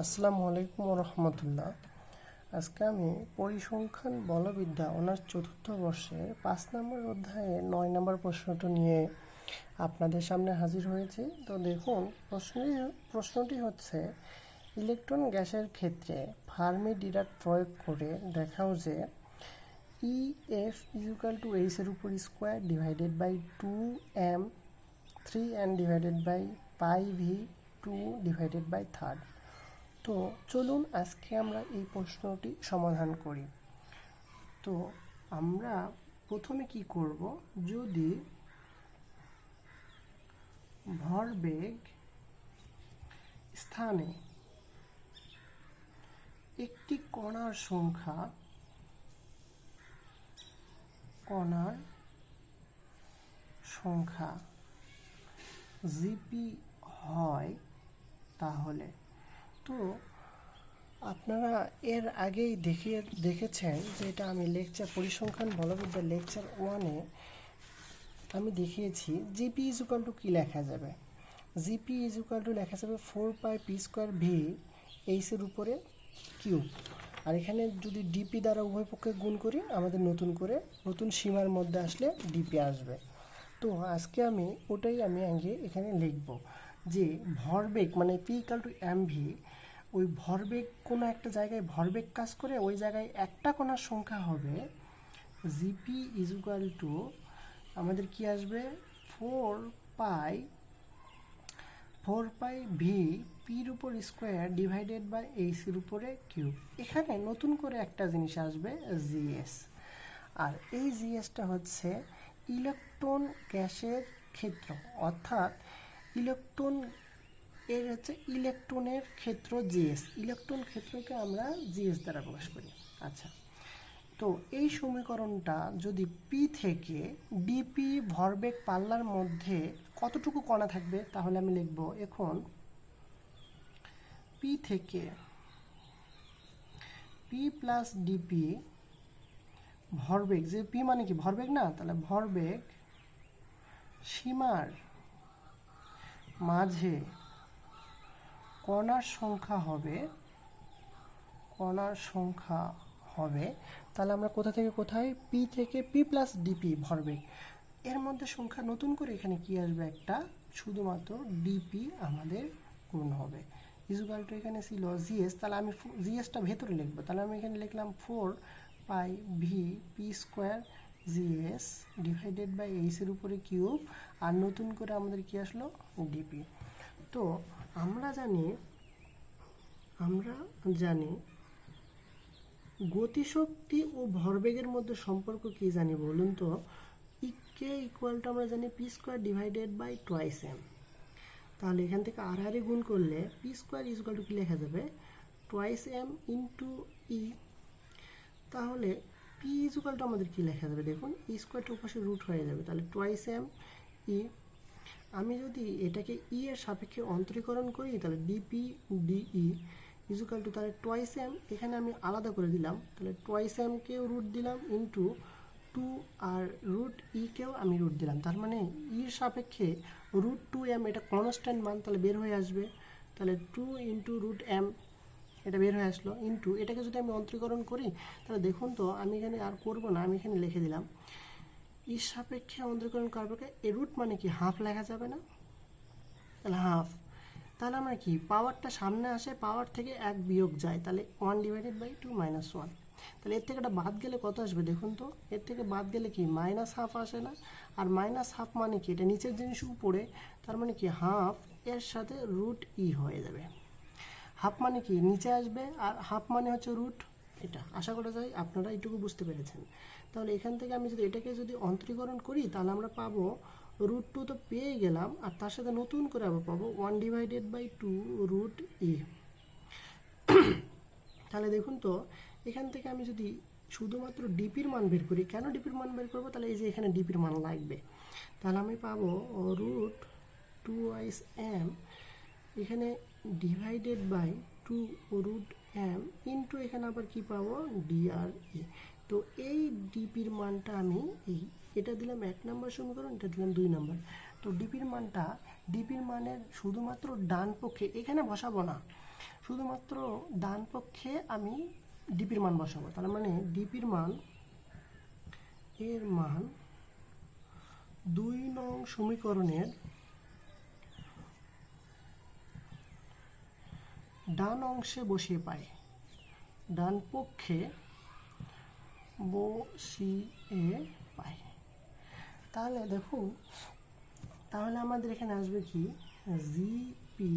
আসসালামু আলাইকুম রহমতুল্লাহ আজকে আমি পরিসংখ্যান বলবিদ্যা অনার্স চতুর্থ বর্ষের পাঁচ নম্বর অধ্যায়ে নয় নম্বর প্রশ্নটা নিয়ে আপনাদের সামনে হাজির হয়েছি। তো দেখুন, প্রশ্নটি প্রশ্নটি হচ্ছে, ইলেকট্রন গ্যাসের ক্ষেত্রে ফার্মি ডিরাক প্রয়োগ করে দেখাও যে E F is equal to এইচের উপর square divided by two M three and divided by pi V two divided by third তো চলুন আজকে আমরা এই প্রশ্নটি সমাধান করি। তো আমরা প্রথমে কি করব? যদি ভরবেগ স্থানে একটি কণার সংখ্যা কণার সংখ্যা জিপি হয়, তাহলে তো আপনারা এর আগেই দেখিয়ে, দেখেছেন যে এটা আমি লেকচার পরিসংখ্যান বলবিদ্যা লেকচার ওয়ানে আমি দেখিয়েছি জিপি ইজ ইকুয়াল টু কী লেখা যাবে? জিপি ইজ ইকুয়াল টু লেখা যাবে four pi P square V এইসের উপরে কিউব আর এখানে যদি ডিপি দ্বারা উভয় পক্ষে গুণ করি, আমাদের নতুন করে নতুন সীমার মধ্যে আসলে ডিপি আসবে। তো আজকে আমি ওটাই আমি আগে এখানে লিখব যে ভরবেগ মানে P equal to M V ওই ভরবেগ কোনো একটা জায়গায় ভরবেগ কাজ করে, ওই জায়গায় একটা কোনার সংখ্যা হবে জিপি ইজ ইকুয়াল টু আমাদের কি আসবে? Four pi four pi V পির উপর স্কোয়ার ডিভাইডেড বাই এইসির উপরে কিউব এখানে নতুন করে একটা জিনিস আসবে জিএস আর এই জিএসটা হচ্ছে ইলেকট্রন গ্যাসের ক্ষেত্র। অর্থাৎ ইলেকট্রন এর হচ্ছে ইলেকট্রনের ক্ষেত্র জিএস। ইলেকট্রন ক্ষেত্রকে আমরা জিএস দ্বারা প্রকাশ করি। আচ্ছা। তো এই সমীকরণটা যদি পি থেকে ডিপি ভরবেগ পাল্লার মধ্যে কতটুকু কণা থাকবে, তাহলে আমি লিখব, এখন পি থেকে পি প্লাস ডিপি ভরবেগ, যে পি মানে কি, ভরবেগ না? তাহলে ভরবেগ সীমার মাঝে কণার সংখ্যা হবে কণার সংখ্যা হবে, তাহলে আমরা কোথা থেকে কোথায়? পি থেকে পি প্লাস ডিপি ভরবেগ এর মধ্যে সংখ্যা নতুন করে এখানে কি আসবে একটা? শুধুমাত্র ডিপি আমাদের গুণ হবে। ইজুকাল টু এখানে ছিল জিএস তাহলে আমি জিএসটা ভেতরে লিখব। তাহলে আমি এখানে লিখলাম four pi V P square GS divided by এইসের উপরে কিউব আর নতুন করে আমাদের কি আসলো? ডিপি তো আমরা জানি আমরা জানি গতিশক্তি ও ভরবেগের মধ্যে সম্পর্ক কি জানি বলুন তো? কে ইকুয়ালটা আমরা জানি P square divided by twice M তাহলে এখান থেকে আর হারে গুণ করলে পি স্কোয়ার ইজ টু কী লেখা যাবে? টোয়াইস এম ইন্টু ই তাহলে পি ইজ আমাদের কী লেখা যাবে? দেখুন ই স্কোয়ারটা উপাশে রুট হয়ে যাবে। তাহলে টোয়াইস এম ই আমি যদি এটাকে ই এর সাপেক্ষে অন্তরীকরণ করি, তাহলে ডিপি ডিই ইজুকাল টু তাহলে টোয়াইস এম এখানে আমি আলাদা করে দিলাম। তাহলে টোয়াইস এমকেও রুট দিলাম ইন্টু টু আর রুট ইকেও আমি রুট দিলাম। তার মানে ইর সাপেক্ষে রুট টু এম এটা কনস্ট্যান্ট মান তাহলে বের হয়ে আসবে। তাহলে টু ইন্টু রুট এম এটা বের হয়ে আসলো। ইন্টু এটাকে যদি আমি অন্তরীকরণ করি, তাহলে দেখুন তো, আমি এখানে আর করব না, আমি এখানে লিখে দিলাম। ইর সাপেক্ষে অন্তরীকরণ করবে এ রুট মানে কি? হাফ লেখা যাবে না? তাহলে হাফ তাহলে আমরা কি? পাওয়ারটা সামনে আসে পাওয়ার থেকে এক বিয়োগ যায়। তাহলে one divided by two minus one তাহলে এর থেকে এটা বাদ গেলে কত আসবে দেখুন তো? এর থেকে বাদ গেলে কি? মাইনাস হাফ আসে না। আর মাইনাস হাফ মানে কি? এটা নিচের জিনিস উপরে। তার মানে কি? হাফ এর সাথে রুট ই হয়ে যাবে। হাফ মানে কি? নিচে আসবে। আর হাফ মানে হচ্ছে রুট এটা আশা করা যায় আপনারা এইটুকু বুঝতে পেরেছেন। তাহলে এখান থেকে আমি যদি এটাকে যদি অন্তরীকরণ করি, তাহলে আমরা পাবো রুট টু তো পেয়ে গেলাম, আর তার সাথে নতুন করে আবার পাবো one divided by two root E তাহলে দেখুন তো, এখান থেকে আমি যদি শুধুমাত্র ডিপির মান বের করি, কেন ডিপির মান বের করব? তাহলে এই যে এখানে ডিপির মান লাগবে। তাহলে আমি পাবো রুট টু আইস এম এখানে divided by two root M into এখানে আবার কি পাবো? ডিআর ই তো এই ডিপির মানটা আমি এই, এটা দিলাম এক নম্বর সমীকরণ, এটা দিলাম দুই নম্বর। তো ডিপির মানটা ডিপির মানের শুধুমাত্র ডান পক্ষে, এখানে বসাবো না। শুধুমাত্র ডান পক্ষে আমি ডিপির মান বসাবো। তার মানে ডিপির মান, এর মান দুই নং সমীকরণের ডান অংশে বসিয়ে পাই ডান পক্ষে বসিয়ে পাই। তাহলে দেখুন, তাহলে আমাদের এখানে আসবে কি? জিপি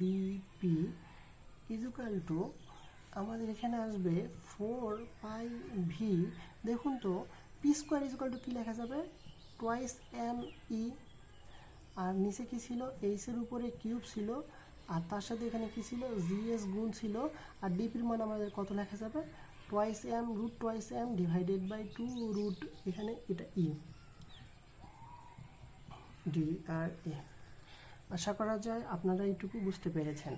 বিপি ইজুকাল টু আমাদের এখানে আসবে ফোর পাই ভি দেখুন তো পি স্কোয়ার ইজুকাল টু কী লেখা যাবে? টোয়াইস এম ই আর নিচে কি ছিল? এইচের উপরে কিউব ছিল। আর তার সাথে এখানে কি ছিল? জিএস গুণ ছিল। আর ডিপির মান আমাদের কত লেখা যাবে? Twice M root twice M divided by two root এখানে এটা ই ডি আর এ আশা করা যায় আপনারা এইটুকু বুঝতে পেরেছেন।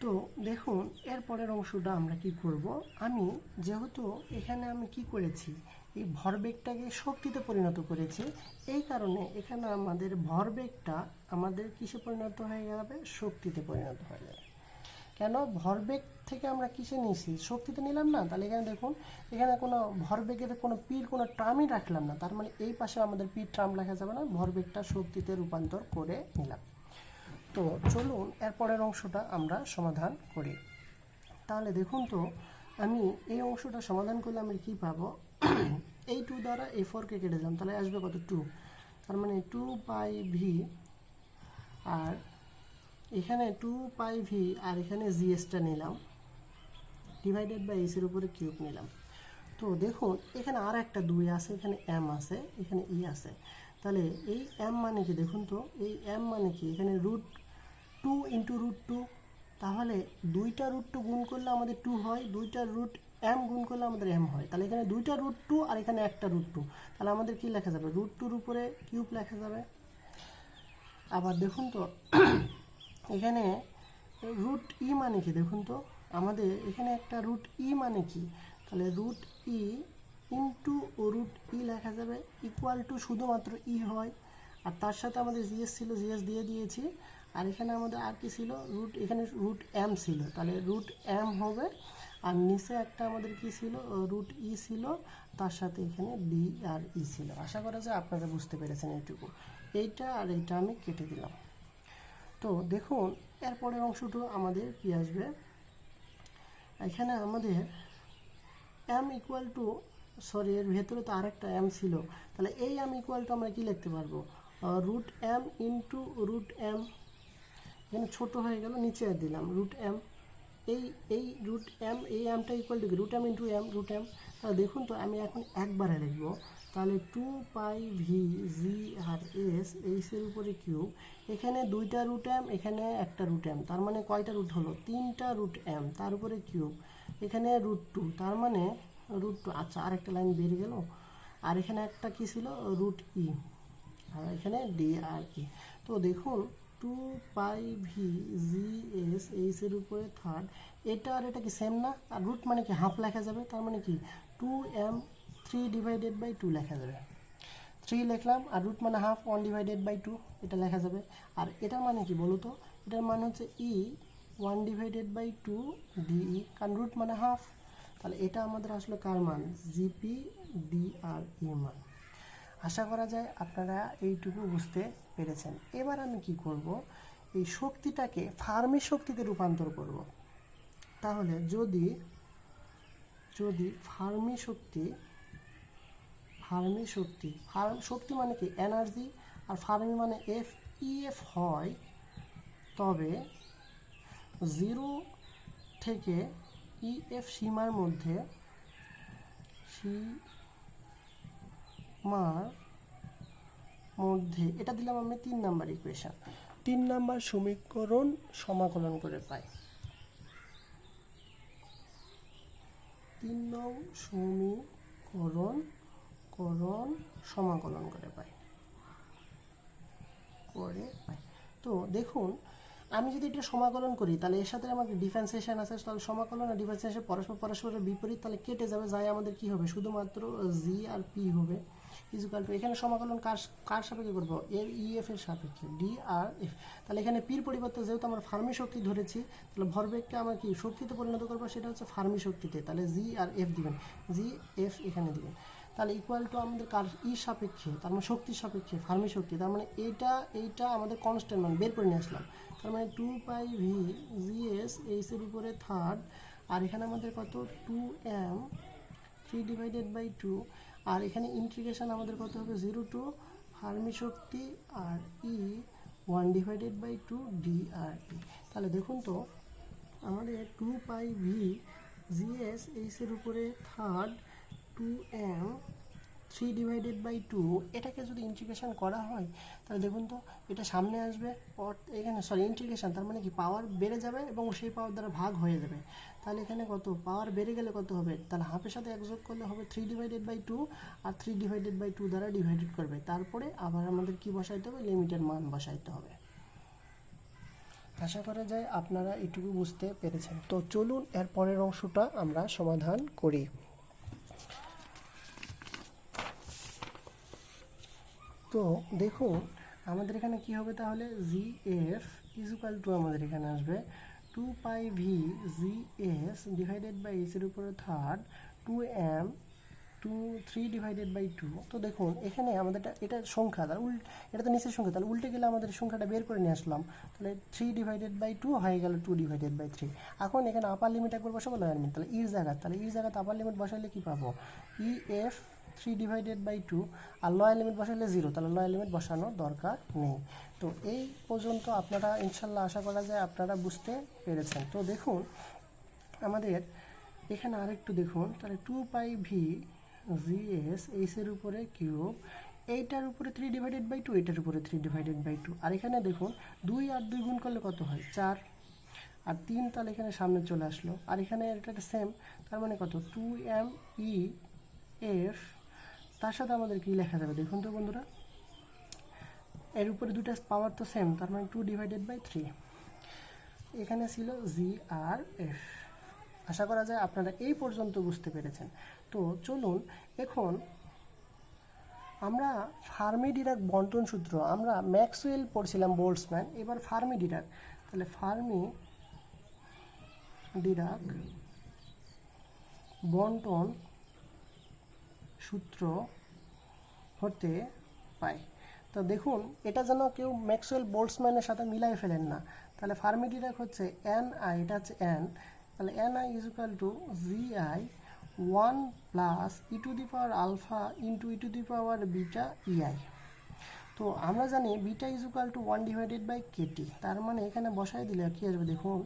তো দেখুন এরপরের অংশটা আমরা কি করব? আমি যেহেতু এখানে আমি কি করেছি? এই ভরবেগটাকে শক্তিতে পরিণত করেছি। এই কারণে এখানে আমাদের ভরবেগটা আমাদের কিসে পরিণত হয়ে যাবে? শক্তিতে পরিণত হয়ে যাবে। কেন? ভরবেগ থেকে আমরা কিসে নিয়েছি? শক্তিতে নিলাম না? তাহলে এখানে দেখুন, এখানে কোনো ভরবেগের কোনো পীর, কোনো ট্রামই রাখলাম না। তার মানে এই পাশে আমাদের পীর, ট্রাম লেখা যাবে না। ভরবেগটা শক্তিতে রূপান্তর করে নিলাম। তো চলুন এরপরের অংশটা আমরা সমাধান করি। তাহলে দেখুন তো, আমি এই অংশটা সমাধান করলে আমি কি পাবো? এই টু দ্বারা এই ফোরকে কেটে দিলাম, তাহলে আসবে কত? টু তার মানে টু পাই ভি আর এখানে টু পাই ভি আর এখানে জিএসটা নিলাম ডিভাইডেড বাই এসের উপরে কিউব নিলাম। তো দেখুন, এখানে আর একটা দুই আছে, এখানে এম আছে, এখানে ই আছে। তাহলে এই এম মানে কি? দেখুন তো, এই এম মানে কি? এখানে root two into root two তাহলে দুইটা রুট টু গুণ করলে আমাদের টু হয়, দুইটা রুট এম গুণ করলে আমাদের এম হয়। তাহলে এখানে দুইটা রুট টু আর এখানে একটা রুট টু তাহলে আমাদের কি লেখা যাবে? রুট টুর উপরে কিউব লেখা যাবে। আবার দেখুন তো, এখানে রুট ই মানে কি? দেখুন তো, আমাদের এখানে একটা রুট ই মানে কি? তাহলে root E into root E লেখা যাবে ইকুয়াল টু শুধুমাত্র ই হয়। আর তার সাথে আমাদের জিএস ছিল জিএস দিয়ে দিয়েছি। আর এখানে আমাদের আর কি ছিল? রুট এখানে রুট এম ছিল। তাহলে রুট এম হবে আর নিচে একটা আমাদের কি ছিল? রুট ই ছিল, তার সাথে এখানে ডি আর ই ছিল। আশা করা যায় আপনারা বুঝতে পেরেছেন এইটুকু। এইটা আর এইটা আমি কেটে দিলাম। তো দেখুন এরপরের অংশটু আমাদের কি আসবে? এখানে আমাদের এম ইকুয়াল টু সরি এর ভেতরে তো আরেকটা এম ছিল। তাহলে এই এম ইকুয়াল টু আমরা কি লিখতে পারব? Root M into root M এখানে ছোটো হয়ে গেল, নিচে দিলাম। রুট এম এই এই রুট এম এই এমটা equal to root M into M root M তাহলে দেখুন তো, আমি এখন একবারে লিখব। তাহলে টু পাই ভি জি আর এস এইসের উপরে কিউব। এখানে দুইটা রুট এম এখানে একটা রুট এম তার মানে কয়টা রুট হলো? তিনটা রুট এম তার উপরে কিউব। এখানে রুট টু তার মানে রুট টু আচ্ছা আরেকটা লাইন বেরিয়ে গেল। আর এখানে একটা কি ছিল? রুট ই আর এখানে ডি আর ই তো দেখুন two pi V G S এইসের উপরে থার্ড এটা আর এটা কি সেম না? আর রুট মানে কি? হাফ লেখা যাবে। তার মানে কি? Two M three divided by two লেখা যাবে। থ্রি লিখলাম, আর রুট মানে half one divided by two এটা লেখা যাবে। আর এটার মানে কি বলো তো এটার মানে হচ্ছে E one divided by two DE কারণ রুট মানে হাফ তাহলে এটা আমাদের আসলে কার মান? জিপি ডি আর ই মান। আশা করা যায় আপনারা এইটুকু বুঝতে পেরেছেন। এবার আমি কি করব? এই শক্তিটাকে ফার্মি শক্তিতে রূপান্তর করব। তাহলে যদি যদি ফার্মি শক্তি ফার্মি শক্তি, ফার্ম, শক্তি মানে কি? এনার্জি, আর ফার্মি মানে এফ, ইএফ হয়, তবে জিরো থেকে ইএফ সীমার মধ্যে সীমার মধ্যে, এটা দিলাম আমি তিন নাম্বার ইকুয়েশন তিন নাম্বার সমীকরণ সমাকলন করে পাই। তিন নং সমীকরণ করণ সমাকলন করে পাই। করে পাই। তো দেখুন, আমি যদি এটা সমাকলন করি, তাহলে এর সাথে আমাদের ডিফারেন্সিয়েশন আছে, তাহলে সমাকলন আর ডিফারেন্সিয়েশন পরস্পর পরস্পরের বিপরীত তাহলে কেটে যাবে যাই আমাদের কি হবে? শুধুমাত্র জি আর পি হবে। ইজুকাল টু এখানে সমাকলন কার কার সাপেক্ষে করব? এর ইএফ এর সাপেক্ষে। D, R, F. তাহলে এখানে পির পরিবর্তে যেহেতু আমরা ফার্মি শক্তি ধরেছি, তাহলে ভরবেগকে আমরা কি শক্তিতে পরিণত করব? সেটা হচ্ছে ফার্মি শক্তিতে। তাহলে জি আর এফ দিবেন। জি, এফ এখানে দিবেন। তাহলে ইকুয়াল টু আমাদের কার, ই সাপেক্ষে, তার মানে শক্তির সাপেক্ষে, ফার্মি শক্তি। তার মানে এইটা এইটা আমাদের কনস্ট্যান্ট মান বের করে নিয়ে আসলাম। তার মানে two pi V G S এইসের উপরে থার্ড আর এখানে আমাদের কত? Two M three divided by two আর এখানে ইন্টিগ্রেশন আমাদের কত হবে? জিরো টু ফার্মি শক্তি আর E one divided by two D R E তাহলে দেখুন তো, আমাদের টু পাই ভি জিএস এইসের উপরে third two M three divided by two এটাকে যদি ইন্টিগ্রেশন করা হয়, তাহলে দেখুন তো, এটা সামনে আসবে এখানে সরি ইন্টিগ্রেশন তার মানে কি পাওয়ার বেড়ে যাবে এবং সেই পাওয়ার দ্বারা ভাগ হয়ে যাবে। তাহলে এখানে কত? পাওয়ার বেড়ে গেলে কত হবে? তাহলে হাফের সাথে এক যোগ করলে হবে থ্রি ডিভাইডেড বাই টু আর থ্রি ডিভাইডেড বাই টু দ্বারা ডিভাইডেড করবে। তারপরে আবার আমাদের কি বসাইতে হবে? লিমিটের মান বসাইতে হবে। আশা করা যায় আপনারা এটুকু বুঝতে পেরেছেন। তো চলুন, এর পরের অংশটা আমরা সমাধান করি। তো দেখুন, আমাদের এখানে কি হবে তাহলে? জি এফ ইজুকাল টু আমাদের এখানে আসবে two pi V G S divided by এসের উপরে third two M two three divided by two তো দেখুন, এখানে আমাদের এটা- সংখ্যা, তার উল, এটা তো নিচের সংখ্যা, তাহলে উল্টে গেলে আমাদের সংখ্যাটা বের করে নিয়ে আসলাম। তাহলে থ্রি ডিভাইডেড বাই টু হয়ে গেল টু ডিভাইডেড বাই থ্রি এখন এখানে আপার লিমিট একবার বসাবো লোয়ার লিমিট তাহলে ইর জায়গা, তাহলে ইর জায়গাতে আপার লিমিট বসাইলে কি পাবো? E F three divided by two R lower limit বসাইলে জিরো তাহলে লয়ার লিমিট বসানোর দরকার নেই। তো এই পর্যন্ত আপনারা, ইনশাল্লাহ আশা করা যায় আপনারা বুঝতে পেরেছেন। তো দেখুন, আমাদের এখানে আরেকটু দেখুন, তাহলে two pi V G S এইসের উপরে কিউব এইটার উপরে থ্রি ডিভাইডেড বাই টু এইটার উপরে থ্রি ডিভাইডেড বাই টু আর এখানে দেখুন, দুই আর দুই গুণ করলে কত হয়? চার। আর তিন তাহলে এখানে সামনে চলে আসলো। আর এখানে এটা সেম তার মানে কত? টু এম ই এফ তার সাথে আমাদের কি লেখা যাবে দেখুন তো বন্ধুরা। এর উপরে দুটো পাওয়ার তো সেম তার মানে টু ডিভাইডেড বাই থ্রি এখানে ছিল জি আর এফ আশা করা যায় আপনারা এই পর্যন্ত বুঝতে পেরেছেন। তো চলুন, এখন আমরা ফার্মি ডিরাক বন্টন সূত্র, আমরা ম্যাক্সওয়েল পড়ছিলাম বোল্টসম্যান, এবার ফার্মি ডিরাক তাহলে ফার্মি ডিরাক বন্টন সূত্র হতে পাই তো দেখুন, এটা যেন কেউ ম্যাক্সওয়েল বোল্টসম্যানের সাথে মিলাই ফেলেন না। তাহলে ফার্মি ডিরাক হচ্ছে এন আই এটা হচ্ছে এন তাহলে N I is equal to G I one plus E to the power alpha into E to the power beta EI তো আমরা জানি beta is equal to one divided by KT তার মানে এখানে বসাই দিলে কী আসবে? দেখুন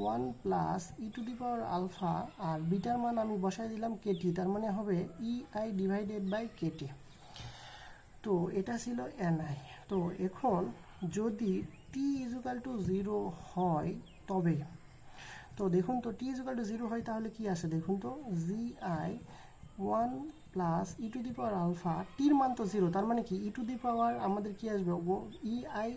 one plus E to the power alpha আর বিটার মান আমি বসাই দিলাম কেটি তার মানে হবে E I divided by K T তো এটা ছিল এনআই তো এখন যদি টি ইজুকাল টু জিরো হয় তবে, তো দেখুন তো টি ইজুকাল টু জিরো হয় তাহলে কি আছে? দেখুন তো G I one plus E to the power alpha টির মান তো জিরো তার মানে কি? ই টু দি পাওয়ার আমাদের কি আসবে? ই আই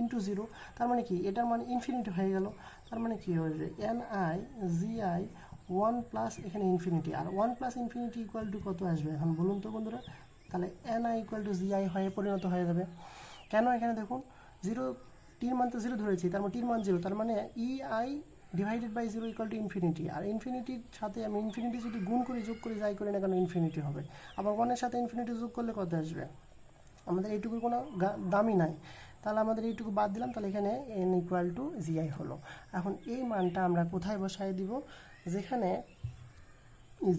ইন্টু জিরো তার মানে কি? এটার মানে ইনফিনিটি হয়ে গেল। তার মানে কি হয়ে N I G I one plus এখানে infinity R one plus infinity equal to কত আসবে? এখন বলুন তো বন্ধুরা, তাহলে N I equal to G I হয়ে পরিণত হয়ে যাবে। কেন এখানে দেখুন জিরো টির মান তো জিরো ধরেছি, তার মানে টির মান জিরো তার মানে E I divided by zero equal to infinity আর ইনফিনিটির সাথে আমি ইনফিনিটি যদি গুণ করি, যোগ করি, যাই করি না কেন ইনফিনিটি হবে। আবার ওয়ানের সাথে ইনফিনিটি যোগ করলে কত আসবে? আমাদের এইটুকুর কোনো দামই নাই। তাহলে আমাদের এইটুকু বাদ দিলাম, তাহলে এখানে এন ইকুয়াল টু জিআই হলো। এখন এই মানটা আমরা কোথায় বসাই দিব? যেখানে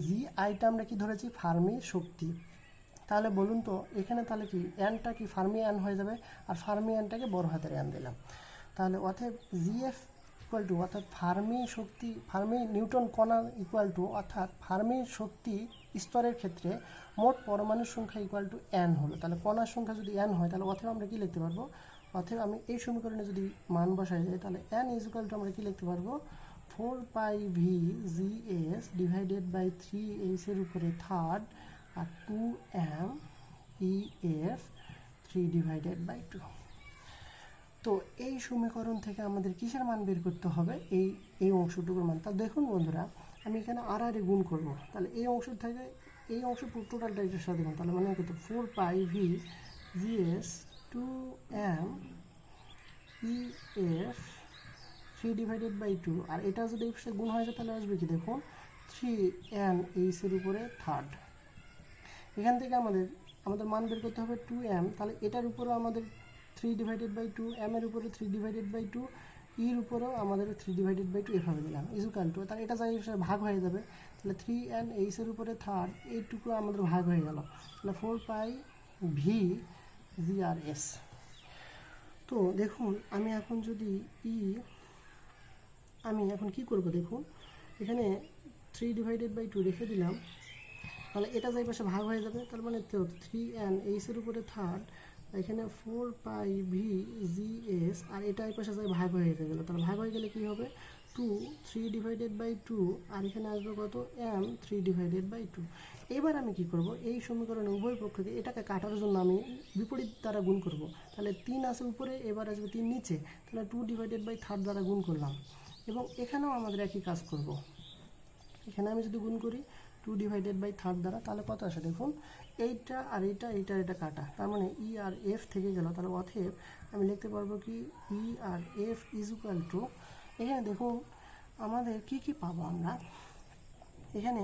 জি আইটা আমরা কি ধরেছি? ফার্মি শক্তি। তাহলে বলুন তো, এখানে তাহলে কি এনটা কি ফার্মি এন হয়ে যাবে? আর ফার্মি এনটাকে বড় হাতের এন দিলাম। তাহলে অতএব জিএফ ইকুয়াল টু অর্থাৎ ফার্মি শক্তি, ফার্মি নিউটন কণা ইকুয়াল টু অর্থাৎ ফার্মি শক্তি স্তরের ক্ষেত্রে মোট পরমাণুর সংখ্যা ইকুয়াল টু এন হলো। তাহলে কণার সংখ্যা যদি এন হয়, তাহলে অথবা আমরা কি লিখতে পারব? অথবা আমি এই সমীকরণে যদি মান বসাই যাই, তাহলে এন ইজ ইকুয়াল টু আমরা কি লিখতে পারব? Four pi V G S divided by three এইচের উপরে third R two M E F three divided by two তো এই সমীকরণ থেকে আমাদের কিসের মান বের করতে হবে? এই এই অংশটুকুর মান। তা দেখুন বন্ধুরা, আমি এখানে আর আর গুণ করব। তাহলে এই অংশ থেকে, এই অংশ টোটালটা এটার সাথে গুণ তাহলে মানে কত four pi V GS two M E F three divided by two আর এটা যদি এর গুণ হয়ে যায় তাহলে আসবে কি দেখুন থ্রি এন এইসের উপরে থার্ড এখান থেকে আমাদের আমাদের মান বের করতে হবে টু এম তাহলে এটার উপরেও আমাদের three divided by two M এর উপরে থ্রি ডিভাইডেড বাই টু ইর উপরেও আমাদের থ্রি ডিভাইডেড বাই টু এভাবে দিলাম। ইজুকাল টু তাহলে এটা যাই ভাগ হয়ে যাবে, তাহলে থ্রি এন এইসের উপরে থার্ড এইটুকু আমাদের ভাগ হয়ে গেল। তাহলে ফোর পাই ভি জি আর এস তো দেখুন, আমি এখন যদি ই আমি এখন কি করব দেখুন, এখানে থ্রি ডিভাইডেড বাই টু রেখে দিলাম, তাহলে এটা যাই পাশে ভাগ হয়ে যাবে, তার মানে তো থ্রি এন এইসের উপরে থার্ড এখানে four pi V G S আর এটা এই পাশে যাই ভাগ হয়ে গেল, তাহলে ভাগ হয়ে গেলে কি হবে? Two three divided by two আর এখানে আসবে কত? M three divided by two এবার আমি কি করব? এই সমীকরণে উভয় পক্ষকে এটাকে কাটার জন্য আমি বিপরীত দ্বারা গুণ করব। তাহলে তিন আছে উপরে, এবার আসবে তিন নিচে। তাহলে টু ডিভাইডেড বাই থার্ড দ্বারা গুণ করলাম। এবং এখানেও আমাদের একই কাজ করব। এখানে আমি যদি গুণ করি টু ডিভাইডেড বাই থার্ড দ্বারা, তাহলে কত আসে দেখুন? এইটা আর এইটা এইটা এটা কাটা। তার মানে ই আর এফ থেকে গেল। তাহলে অথেব আমি লিখতে পারব কি? ই আর এফ ইজ ইকুয়াল টু এখানে দেখুন আমাদের কি কি পাবো আমরা? এখানে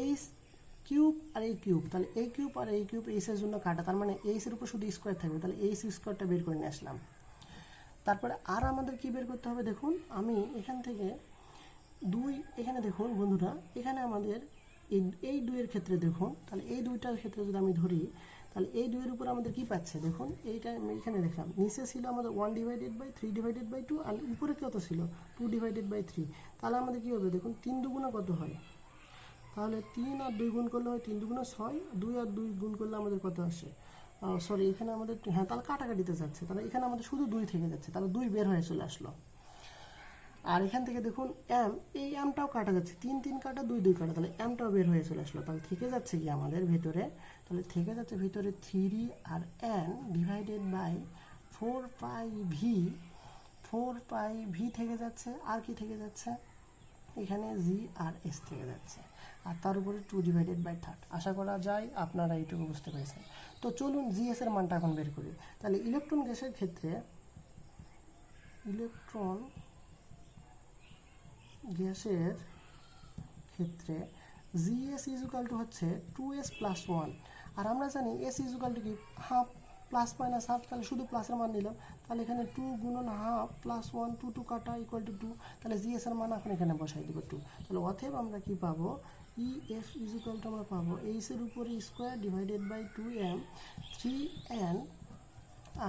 এই কিউব আর এই কিউব তাহলে এই কিউব আর এই কিউব এইসের জন্য কাটা, তার মানে এইসের উপর শুধু স্কোয়ার থাকবে, তাহলে এইস স্কোয়ারটা বের করে নিয়ে আসলাম। তারপরে আর আমাদের কি বের করতে হবে দেখুন, আমি এখান থেকে দুই, এখানে দেখুন বন্ধুরা, এখানে আমাদের এই এই দুইয়ের ক্ষেত্রে দেখুন, তাহলে এই দুইটার ক্ষেত্রে যদি আমি ধরি তাহলে এই দুইয়ের উপর আমাদের কি পাচ্ছে? দেখুন, এইটা এখানে দেখলাম। নিচে ছিল আমাদের one divided by three divided by two আর উপরে কত ছিল? টু ডিভাইডেড বাই থ্রি তাহলে আমাদের কী হবে? দেখুন, তিন দুগুণা কত হয়? তাহলে তিন আর দুই গুণ করলে হয় তিন দুগুণে ছয়, দুই আর দুই গুণ করলে আমাদের কত আসে? সরি এখানে আমাদের হ্যাঁ তাহলে কাটাকাটিতে যাচ্ছে। তাহলে এখানে আমাদের শুধু দুই থেকে যাচ্ছে। তাহলে দুই বের হয়ে চলে আসলো। আর এখান থেকে দেখুন এম এই এমটাও কাটা যাচ্ছে। তিন তিন কাটা, দুই দুই কাটা। তাহলে এমটাও বের হয়ে চলে আসলো। তাহলে থেকে যাচ্ছে কি আমাদের ভেতরে? তাহলে থেকে যাচ্ছে ভেতরে three R N divided by four pi V four pi V থেকে যাচ্ছে। আর কি থেকে যাচ্ছে? এখানে জি আর এস থেকে যাচ্ছে। আর তার উপরে টু ডিভাইডেড বাই থার্ড আশা করা যায় আপনারা এইটুকু বুঝতে পেরেছেন। তো চলুন জিএস এর মানটা এখন বের করি। তাহলে ইলেকট্রন গ্যাসের ক্ষেত্রে ইলেকট্রন গ্যাসের ক্ষেত্রে জিএস ইজুকাল টু হচ্ছে টু এস প্লাস ওয়ান আর আমরা জানি এস ইজুকাল টু কি? হাফ প্লাস মাইনাস হাফ তাহলে শুধু প্লাসের মান নিলাম। তাহলে এখানে টু গুণন half plus one two two কাটা ইকুয়াল টু টু তাহলে জিএস এর মান এখন এখানে বসাই দেবো টু তাহলে অতএব আমরা কি পাবো? ই এফ ইজুকাল টু আমরা পাবো এইসের উপরে square divided by two M three N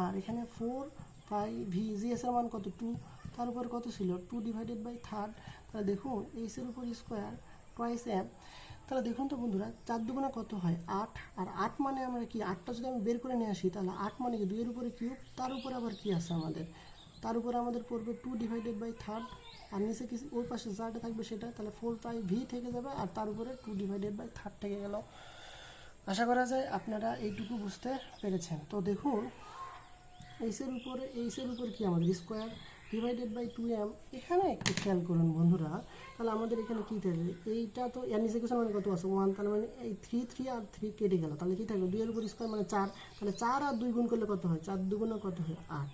আর এখানে ফোর পাই ভি জিএস এর মান কত? টু তার উপর কত ছিল? টু ডিভাইডেড বাই থার্ড তাহলে দেখুন এইসের উপর স্কোয়ার টয়েস এম তাহলে দেখুন তো বন্ধুরা, চার দুগুণা কত হয়? আট। আর আট মানে আমরা কি, আটটা যদি আমি বের করে নিয়ে আসি, তাহলে আট মানে কি, দুইয়ের উপরে কিউব তার উপরে আবার কি আছে আমাদের? তার উপরে আমাদের পড়বে টু ডিভাইডেড বাই থার্ড আর নিচে কি, ওই পাশে যাটা থাকবে সেটা, তাহলে ফোর পাই ভি থেকে যাবে, আর তার উপরে টু ডিভাইডেড বাই থার্ড থেকে গেল। আশা করা যায় আপনারা এইটুকু বুঝতে পেরেছেন। তো দেখুন এইসের উপরে এইসের উপর কি আমাদের? Square divided by two M এখানে একটু খেয়াল করুন বন্ধুরা। তাহলে আমাদের এখানে কী থাকবে? এইটা তো কিছু মানে কত আছে? ওয়ান তাহলে মানে এই থ্রি থ্রি আর থ্রি কেটে গেল। তাহলে কী থাকবে? দুইয়ের উপর স্কোয়ার মানে চার। তাহলে চার আর দুই গুণ করলে কত হয়? চার দুগুণে কত হয়? আট।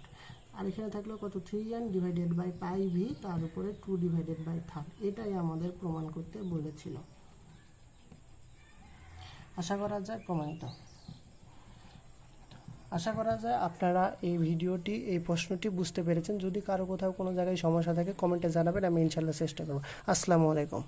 আর এখানে থাকল কত? Three N divided by pi V তার উপরে টু ডিভাইডেড বাই থার্ড এটাই আমাদের প্রমাণ করতে বলেছিল। আশা করা যায় প্রমাণিত। আশা করা যায় আপনারা এই ভিডিওটি, এই প্রশ্নটি বুঝতে পেরেছেন। যদি কারও কোথাও কোনো জায়গায় সমস্যা থাকে, কমেন্টে জানাবেন, আমি ইনশাল্লাহ চেষ্টা করব। আসসালামু আলাইকুম।